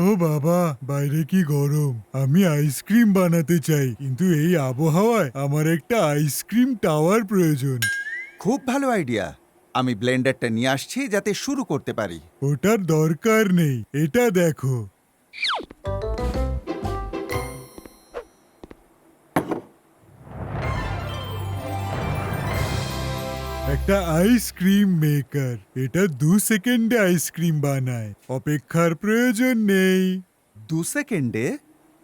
ও বাবা বাইরে কি গরম? আমি আইসক্রিম বানাতে চাই কিন্তু এই আবহাওয়ায় আমার একটা আইসক্রিম টাওয়ার প্রয়োজন। খুব ভালো আইডিয়া। আমি ব্লেন্ডারটা নিয়ে আসছি যাতে শুরু করতে পারি। ওটার দরকার নেই এটা দেখো। একটা আইসক্রিম মেকার এটা দু সেকেন্ডে আইসক্রিম বানায়। অপেক্ষার প্রয়োজন নেই। দু সেকেন্ডে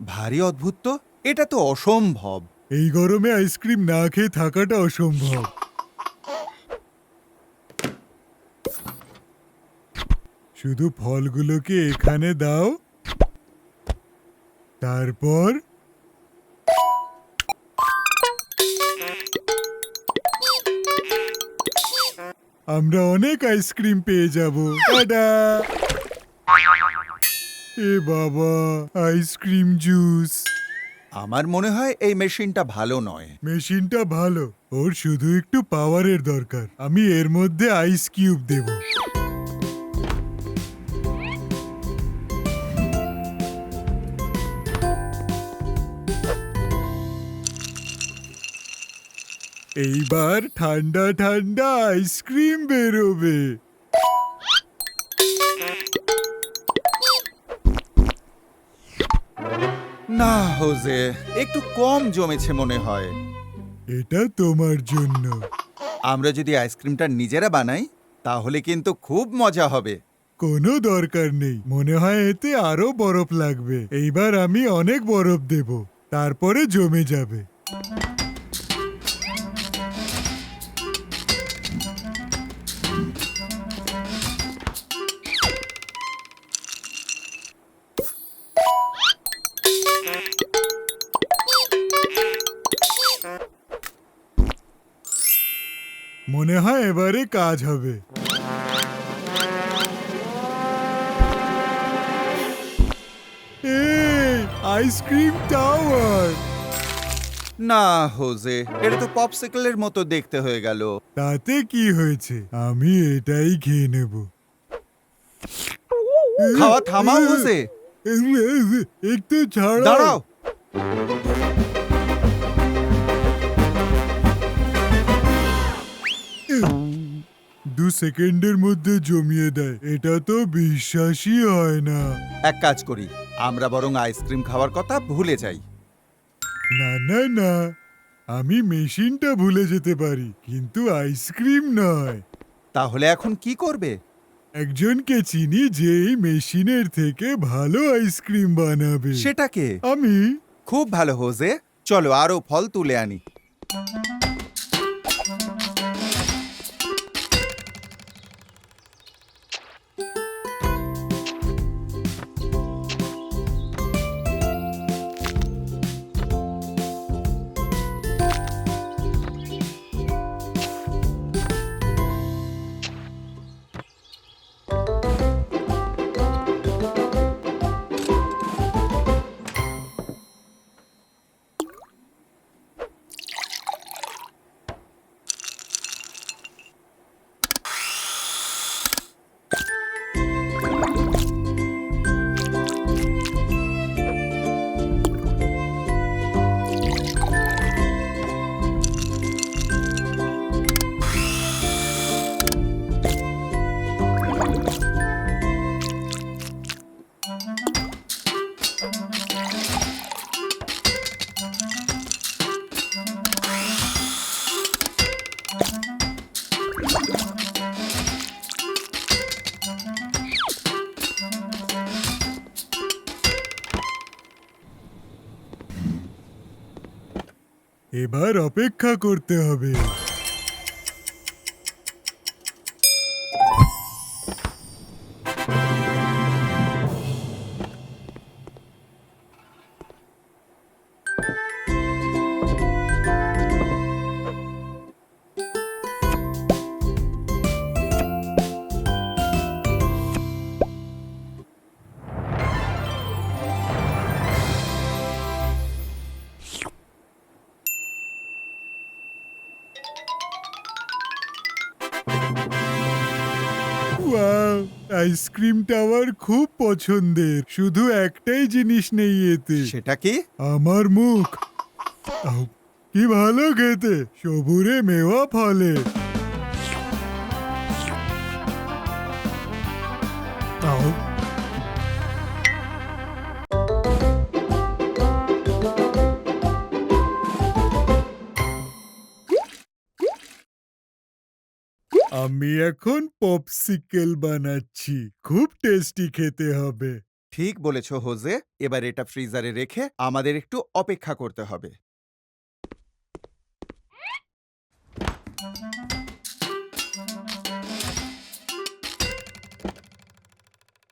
ভারী অদ্ভুত তো। এটা তো অসম্ভব। এই গরমে আইসক্রিম না খেয়ে থাকাটা অসম্ভব। শুধু ফলগুলোকে এখানে দাও। তারপর আমরা অনেক আইসক্রিম পেয়ে যাব। টাটা। এ বাবা আইসক্রিম জুস। আমার মনে হয় এই মেশিনটা ভালো নয়। মেশিনটা ভালো ওর শুধু একটু পাওয়ারের দরকার। আমি এর মধ্যে আইস কিউব দেব। এইবার ঠান্ডা ঠান্ডা আইসক্রিম বেরোবে। না হোজে একটু কম জমেছে মনে হয়। এটা তোমার জন্য। আমরা যদি আইসক্রিমটা নিজেরা বানাই তাহলে কিন্তু খুব মজা হবে। কোনো দরকার নেই। মনে হয় এতে আরও বরফ লাগবে। এইবার আমি অনেক বরফ দেব। তারপরে জমে যাবে। এবারে কাজ হবে। এই আইসক্রিম টাওয়ার। না হোজে এটা তো পপসিকলের মতো দেখতে হয়ে গেল। তাতে কি হয়েছে? আমি এটাই খেয়ে নেব। খাওয়া থামাও হোজে। একটু ছাড়াও। দাঁড়াও। দু সেকেন্ডের মধ্যে জমিয়ে দেয়। এটা তো বিশ্বাসই হয় না। এক কাজ করি আমরা বরং আইসক্রিম খাওয়ার কথা ভুলে যাই। না না না আমি মেশিনটা ভুলে যেতে পারি কিন্তু আইসক্রিম নয়। তাহলে এখন কি করবে? একজনকে চিনি যে এই মেশিনের থেকে ভালো আইসক্রিম বানাবে। সেটাকে আমি। খুব ভালো হোজে। চলো আরও ফল তুলে আনি। এবার অপেক্ষা করতে হবে। আইসক্রিমটা টাওয়ার খুব পছন্দের। শুধু একটাই জিনিস নেই এতে। সেটা কি? আমার মুখ। আউ, কি ভালো খেতে। সবুরে মেওয়া ফলে। আমি এখন পপসিকেল বানাচ্ছি খুব টেস্টি খেতে হবে। ঠিক বলেছ হোজে। এবার এটা ফ্রিজারে রেখে আমাদের একটু অপেক্ষা করতে হবে।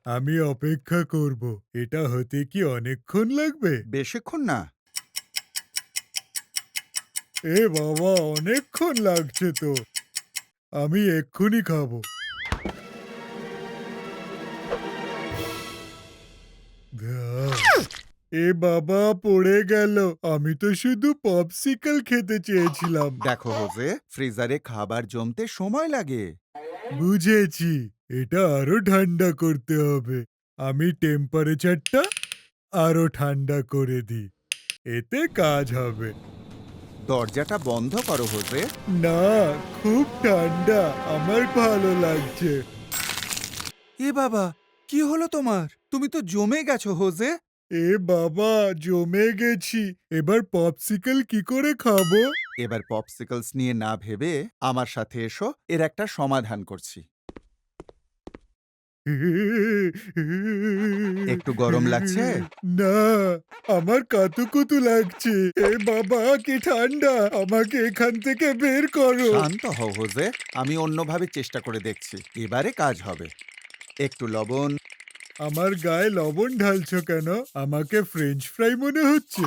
আমি অপেক্ষা করব এটা হতে কি অনেকক্ষণ লাগবে? বেশিক্ষণ না। এ বাবা অনেকক্ষণ লাগছে তো। আমি এক্ষুনি খাব। ধ্যাঃ, এ বাবা পড়ে গেল। আমি তো শুধু পপসিকল খেতে চেয়েছিলাম। দেখো হোজে ফ্রিজারে খাবার জমতে সময় লাগে। বুঝেছি এটা আরও ঠান্ডা করতে হবে। আমি টেম্পারেচারটা আরও ঠান্ডা করে দিই। এতে কাজ হবে। দরজাটা বন্ধ করো হোজে না খুব ঠান্ডা আমার ভালো লাগছে। এ বাবা কি হলো তোমার? তুমি তো জমে গেছো হোজে। এ বাবা জমে গেছি। এবার পপসিকল কি করে খাব? এবার পপসিকলস নিয়ে না ভেবে আমার সাথে এসো এর একটা সমাধান করছি। একটু গরম লাগছে? না আমার কাতুকুতু লাগছে। এ বাবা কি ঠান্ডা। আমাকে এখান থেকে বের করো। শান্ত হও হোজে। আমি অন্যভাবে চেষ্টা করে দেখছি। এবারে কাজ হবে। একটু লবণ। আমার গায়ে লবণ ঢালছো কেন? আমাকে ফ্রেঞ্চ ফ্রাই মনে হচ্ছে।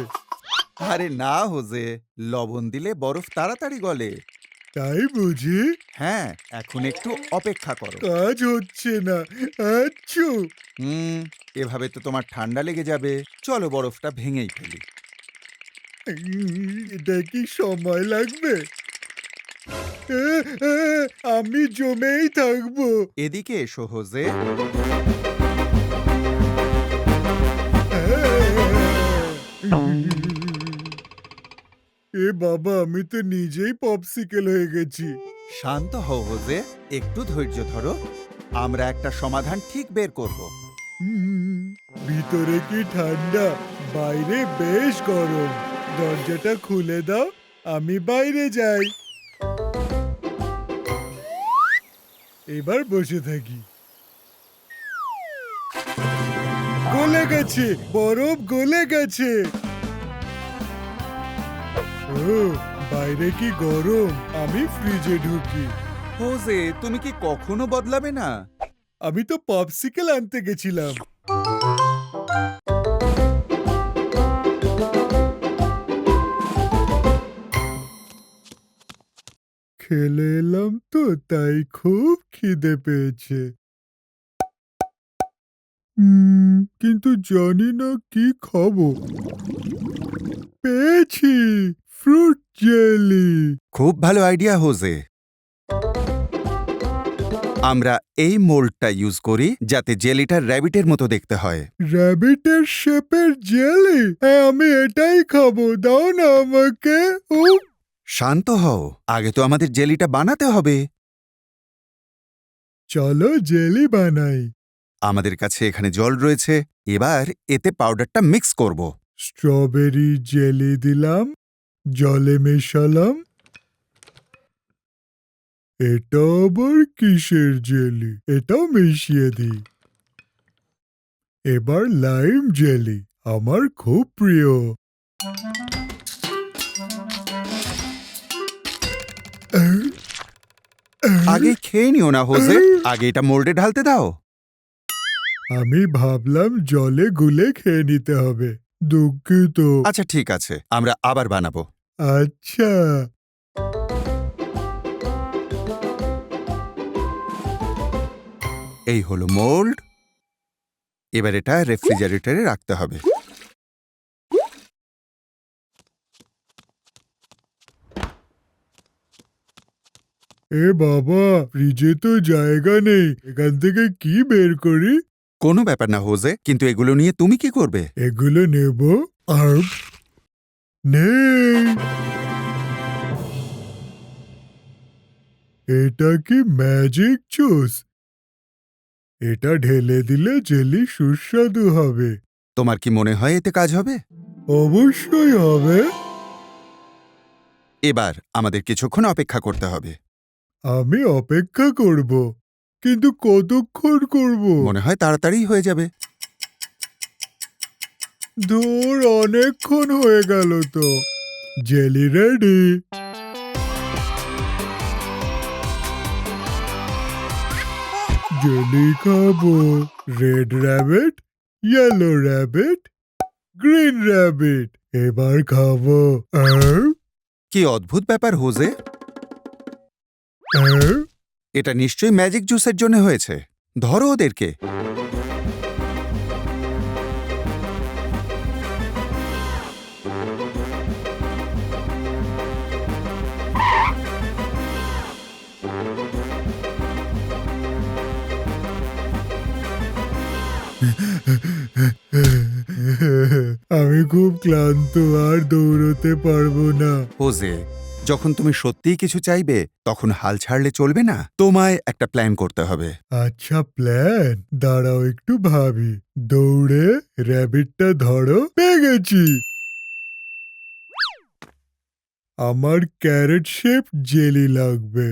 আরে না হোজে। লবণ দিলে বরফ তাড়াতাড়ি গলে। তাই বুঝি হ্যাঁ এখন একটু অপেক্ষা করো কাজ হচ্ছে না আচ্ছু হুম এভাবে তো তোমার ঠান্ডা লেগে যাবে চলো বরফটা ভেঙেই ফেলি এটা কি সময় লাগবে আমি জমেই থাকব এদিকে এসো হোজে এ বাবা আমি তো নিজেই পপসিকেল হয়ে গেছি। শান্ত হও হোজে। একটু ধৈর্য ধরো। আমরা একটা সমাধান ঠিক বের করব। ভিতরে কি ঠান্ডা? বাইরে বেশ গরম। দরজাটা খুলে দাও আমি বাইরে যাই। এবার বসে থাকি। গলে গেছে বরফ গলে গেছে। ও বাইরে কি গরম? আমি ফ্রিজে ঢুকি। হোজে তুমি কি কখনো বদলাবে না? আমি তো পপসিকেল আনতে গেছিলাম। খেলে এলাম তো তাই খুব খিদে পেয়েছে। কিন্তু জানি না কি খাব। পেয়েছি ফ্রুট জেলি খুব ভালো আইডিয়া হোজে আমরা এই মোল্ডটা ইউজ করি যাতে জেলিটা র্যাবিটের মতো দেখতে হয়। র্যাবিটের শেপের জেলি হ্যাঁ আমি এটাই খাব দাও না আমাকে। ও। শান্ত হও আগে তো আমাদের জেলিটা বানাতে হবে। চলো জেলি বানাই। আমাদের কাছে এখানে জল রয়েছে এবার এতে পাউডারটা মিক্স করব। স্ট্রবেরি জেলি দিলাম জলে মেশালাম। এটা আবার কিসের জেলি? এটাও মিশিয়ে দিই। এবার লাইম জেলি আমার খুব প্রিয়। আগে খেয়ে নিও না হোজে আগে এটা মোল্ডে ঢালতে দাও। আমি ভাবলাম জলে গুলে খেয়ে নিতে হবে। দুঃখিত। আচ্ছা ঠিক আছে। আমরা আবার বানাবো। আচ্ছা। এই হলো মোল্ড। এবার এটা রেফ্রিজারেটরে রাখতে হবে। এ বাবা ফ্রিজে তো জায়গা নেই। এখান থেকে কি বের করি? কোনো ব্যাপার না হোজে কিন্তু এগুলো নিয়ে তুমি কি করবে? এগুলো নেব আর নেই। এটা কি ম্যাজিক জুস এটা ঢেলে দিলে জেলি সুস্বাদু হবে। তোমার কি মনে হয় এতে কাজ হবে? অবশ্যই হবে। এবার আমাদের কিছুক্ষণ অপেক্ষা করতে হবে। আমি অপেক্ষা করব। কিন্তু কতক্ষণ করব? মনে হয় তাড়াতাড়ি হয়ে যাবে। দূর অনেকক্ষণ হয়ে গেল তো। Jelly ready. জেলি খাব। Red rabbit yellow rabbit green rabbit এবার খাব। কি অদ্ভুত ব্যাপার হোজে। এটা নিশ্চয়ই ম্যাজিক জুসের জন্য হয়েছে। ধরো ওদেরকে। আমি খুব ক্লান্ত আর দৌড়তে পারব না। হোজে যখন তুমি সত্যিই কিছু চাইবে, তখন হাল ছাড়লে চলবে না। তোমায় একটা প্ল্যান করতে হবে। আচ্ছা প্ল্যান দাঁড়াও একটু ভাবি। দৌড়ে র্যাবিটটা ধরো পেয়ে গেছি আমার ক্যারেট শেপ জেলি লাগবে।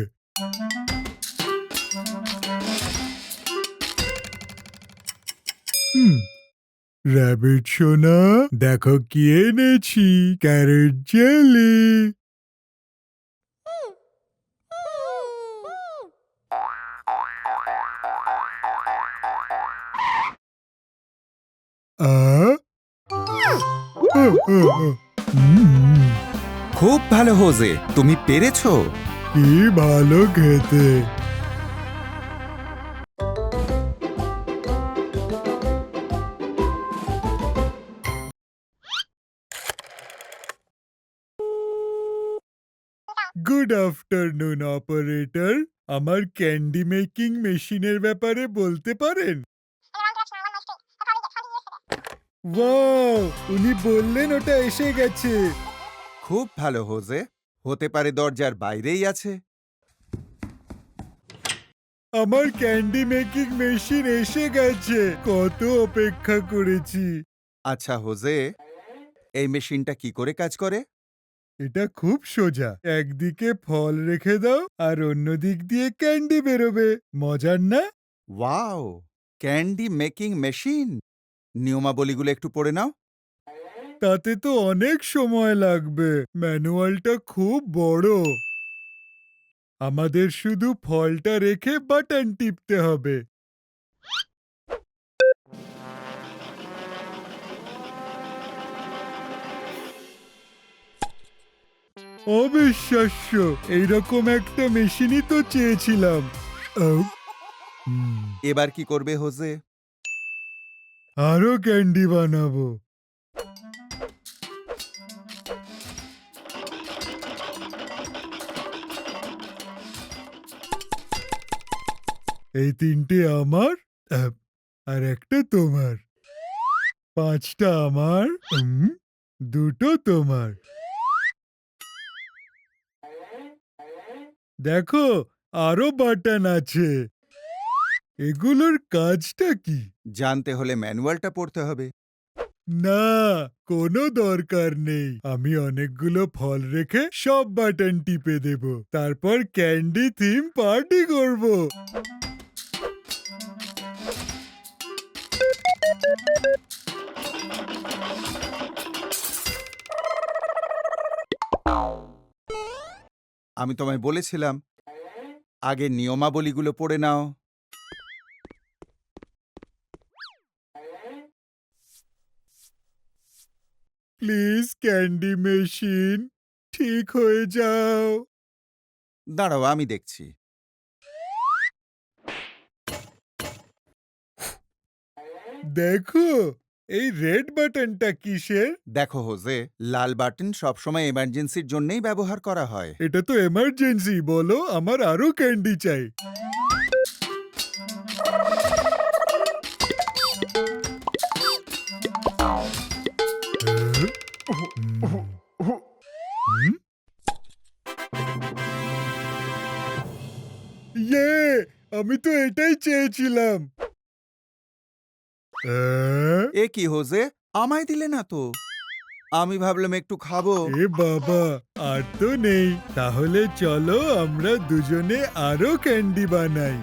র্যাবিট সোনা, দেখো কি এনেছি ক্যারেট জেলি খুব ভালো, হোজে। তুমি পেরেছ? কি ভালো খেতে। গুড আফটারনুন অপারেটর আমার ক্যান্ডি মেকিং মেশিনের ব্যাপারে বলতে পারেন? ওয়াও উনি বললেন ওটা এসে গেছে। খুব ভালো হোজে। হতে পারে দরজার বাইরেই আছে। আমার ক্যান্ডি মেকিং মেশিন এসে গেছে। কত অপেক্ষা করেছি। আচ্ছা হোজে এই মেশিনটা কি করে কাজ করে? এটা খুব সোজা। একদিকে ফল রেখে দাও আর অন্য দিক দিয়ে ক্যান্ডি বেরোবে। মজার না? Wow candy making machine! নিয়মাবলীগুলো একটু পড়ে নাও। তাতে তো অনেক সময় লাগবে। ম্যানুয়ালটা খুব বড়। আমাদের শুধু ফলটা রেখে বাটন টিপতে হবে। অবিশ্বাস্য! এইরকম একটা মেশিনই তো চেয়েছিলাম। এবার কি করবে হোজে? আরও ক্যান্ডি বানাবো। এই তিনটে আমার আর একটা তোমার। পাঁচটা আমার দুটো তোমার। দেখো, আরও বাটন আছে। এগুলোর কাজটা কি? জানতে হলে ম্যানুয়ালটা পড়তে হবে। না কোনো দরকার নেই। আমি অনেকগুলো ফল রেখে সব বাটন টিপে দেব। তারপর ক্যান্ডি থিম পার্টি করব। আমি তোমায় বলেছিলাম আগে নিয়মাবলীগুলো পড়ে নাও। প্লিজ ক্যান্ডি মেশিন ঠিক হয়ে যাও। দাঁড়াও আমি দেখছি। দেখো এই রেড বাটনটা কিসের? দেখো হোজে লাল বাটন সবসময় এমার্জেন্সির জন্যই ব্যবহার করা হয়। এটা তো এমার্জেন্সি বলো আমার আরও ক্যান্ডি চাই। ইয়ে আমি তো এটাই চেয়েছিলাম। এ? কি হোজে? আমায় দিলে না তো? আমি ভাবলাম একটু খাব। এ বাবা আর তো নেই। তাহলে চলো আমরা দুজনে আরও ক্যান্ডি বানাই।